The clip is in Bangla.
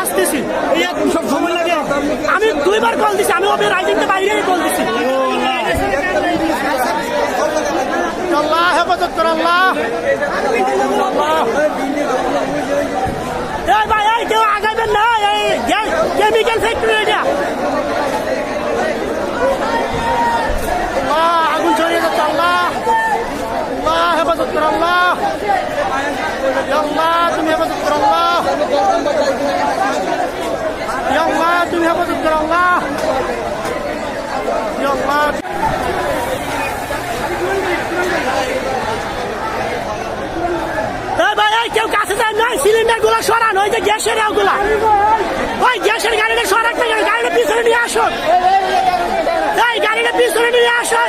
আসতেছি। এই সব সময় লাগে? আমি দুইবার কল দিছি আমি ওদের রাইডিংটা বাইরে কল দিছি। আল্লাহ আল্লাহ কেউ কাছে যায় নয় সিলিন্ডারগুলো সরান, ওই যে গ্যাসের ওগুলা ওই গ্যাসের গাড়িটা সরান গাড়িটা পিছনে নিয়ে আসো এই গাড়িটা পিছনে নিয়ে আসো